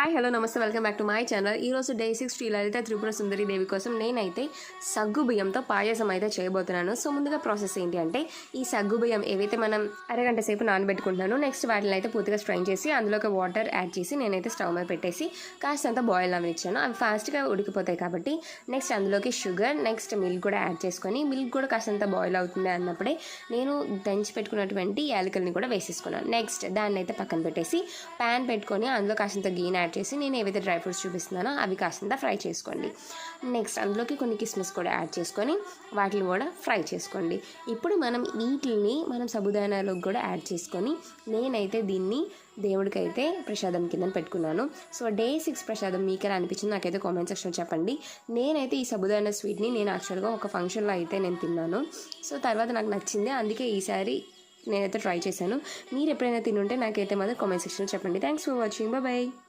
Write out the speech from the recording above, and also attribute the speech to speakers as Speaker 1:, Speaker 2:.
Speaker 1: Hi hello నమస్తే. Welcome back to my channel ఈరోజు day six Shri Lalitha Tripura Sundari Devi కోసం నేనైతే సగ్గు బియ్యంతో పాయసం అయితే చేయబోతున్నాను. సో ముందుగా ప్రాసెస్ ఏంటి అంటే ఈ సగ్గు బియ్యం ఏవైతే మనం అరగంట సేపు నానబెట్టుకుంటున్నాను నెక్స్ట్ వాటిని అయితే పూర్తిగా స్ట్రైన్ చేసి అందులోకి వాటర్ యాడ్ చేసి నేనైతే స్టవ్ మీద పెట్టేసి కాస్తంత బాయిల్ అవ్వనిచ్చాను. అవి ఫాస్ట్గా ఉడికిపోతాయి కాబట్టి నెక్స్ట్ అందులోకి షుగర్ నెక్స్ట్ మిల్క్ కూడా యాడ్ చేసుకొని మిల్క్ కూడా కాస్తంత బాయిల్ అవుతుంది అన్నప్పుడే నేను దంచి పెట్టుకున్నటువంటి యాలకల్ని కూడా వేసేసుకున్నాను. నెక్స్ట్ దాన్ని అయితే పక్కన పెట్టేసి ప్యాన్ పెట్టుకొని అందులో కాస్తంత గీన్ యాడ్ చేసి నేను ఏవైతే డ్రై ఫ్రూట్స్ చూపిస్తున్నానో అవి కాసింత ఫ్రై చేసుకోండి. నెక్స్ట్ అందులోకి కొన్ని కిస్మిస్ కూడా యాడ్ చేసుకొని వాటిని కూడా ఫ్రై చేసుకోండి. ఇప్పుడు మనం వీటిని మనం సబుదానాలోకి కూడా యాడ్ చేసుకొని నేనైతే దీన్ని దేవుడికైతే ప్రసాదం కింద పెట్టుకున్నాను. సో డే సిక్స్ ప్రసాదం మీకు ఎలా అనిపించింది నాకైతే కామెంట్ సెక్షన్ చెప్పండి. నేనైతే ఈ సబుదానా స్వీట్ని నేను యాక్చువల్గా ఒక ఫంక్షన్లో అయితే నేను తిన్నాను. సో తర్వాత నాకు నచ్చింది. అందుకే ఈసారి నేనైతే ట్రై చేశాను. మీరు ఎప్పుడైనా తినుంటే నాకైతే మాత్రం కామెంట్ సెక్షన్లో చెప్పండి. Thanks for watching. బాయ్.